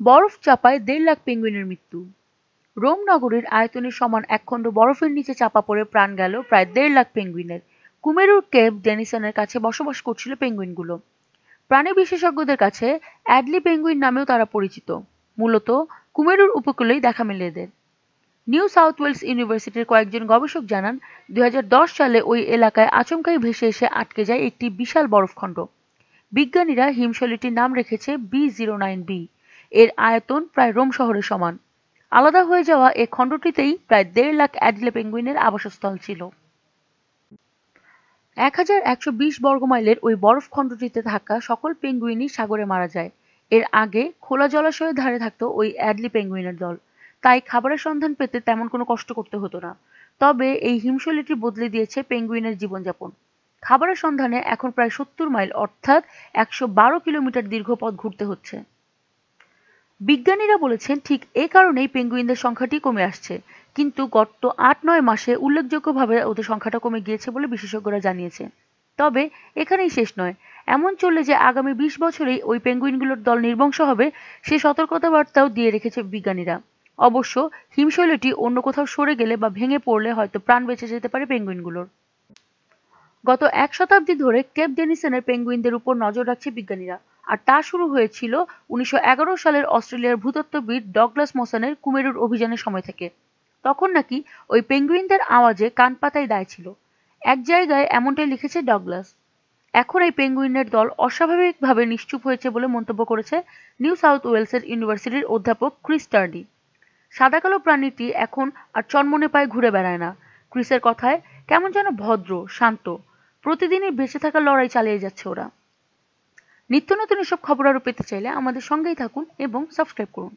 বরফ চাপায় দেড় লাখ পেঙ্গুইনের মৃত্যু। রোম নগরীর আয়তনের সমান একখণ্ড বরফের নিচে চাপা পড়ে প্রাণ গেল প্রায় দেড় লাখ পেঙ্গুইনের। কুমেরুর কেপ ডেনিসনের কাছে বসবাস করছিল পেঙ্গুইনগুলো। প্রাণী বিশেষজ্ঞদের কাছে অ্যাডলি পেঙ্গুইন নামেও তারা পরিচিত। মূলত কুমেরুর উপকূলেই দেখা মেলে এদের। নিউ সাউথ ওয়েলস ইউনিভার্সিটির কয়েকজন গবেষক জানান, দুই হাজার দশ সালে ওই এলাকায় আচমকাই ভেসে এসে আটকে যায় একটি বিশাল বরফখণ্ড। বিজ্ঞানীরা হিমশৈলীটির নাম রেখেছে বি জিরো নাইন বি। এর আয়তন প্রায় রোম শহরের সমান। আলাদা হয়ে যাওয়া এ খণ্ডটিতেই প্রায় দেড় লাখ অ্যাডলে পেঙ্গুইনের আবাসস্থল ছিল। এক হাজার একশো বিশ বর্গমাইলের ওই বরফ খণ্ডটিতে থাকা সকল পেঙ্গুইনই সাগরে মারা যায়। এর আগে খোলা জলাশয়ের ধারে থাকতো ওই অ্যাডলি পেঙ্গুইনের দল। তাই খাবারের সন্ধান পেতে তেমন কোনো কষ্ট করতে হতো না। তবে এই হিমশৈলীটি বদলে দিয়েছে পেঙ্গুইনের জীবনযাপন। খাবারের সন্ধানে এখন প্রায় সত্তর মাইল, অর্থাৎ একশো বারো কিলোমিটার দীর্ঘ পথ ঘুরতে হচ্ছে। বিজ্ঞানীরা বলেছেন, ঠিক এ কারণেই পেঙ্গুইনদের সংখ্যাটি কমে আসছে। কিন্তু গত আট নয় মাসে উল্লেখযোগ্যভাবে ওদের সংখ্যাটা কমে গিয়েছে বলে বিশেষজ্ঞরা জানিয়েছে তবে এখানেই শেষ নয়। এমন চললে যে আগামী বিশ বছরেই ওই পেঙ্গুইনগুলোর দল নির্বংশ হবে, সে সতর্কতাবার্তাও দিয়ে রেখেছে বিজ্ঞানীরা। অবশ্য হিমশৈলটি অন্য কোথাও সরে গেলে বা ভেঙে পড়লে হয়তো প্রাণ বেঁচে যেতে পারে পেঙ্গুইনগুলোর। গত এক শতাব্দী ধরে কেপ ডেনিসনের পেঙ্গুইনদের উপর নজর রাখছে বিজ্ঞানীরা। আর তা শুরু হয়েছিল উনিশশো এগারো সালের অস্ট্রেলিয়ার ভূতত্ত্ববিদ ডগলাস মসানের কুমেরুর অভিযানের সময় থেকে। তখন নাকি ওই পেঙ্গুইনদের আওয়াজে কান পাতায় দায় ছিল। এক জায়গায় এমনটাই লিখেছে ডগলাস। এখন এই পেঙ্গুইনের দল অস্বাভাবিকভাবে নিশ্চুপ হয়েছে বলে মন্তব্য করেছে নিউ সাউথ ওয়েলসের ইউনিভার্সিটির অধ্যাপক ক্রিস টার্ডি। সাদা কালো প্রাণীটি এখন আর চনমনে পায়ে ঘুরে বেড়ায় না। ক্রিসের কথায় কেমন যেন ভদ্র, শান্ত। প্রতিদিনই বেঁচে থাকার লড়াই চালিয়ে যাচ্ছে ওরা। নিত্য নতুন এসব খবর আরও পেতে চাইলে আমাদের সঙ্গেই থাকুন এবং সাবস্ক্রাইব করুন।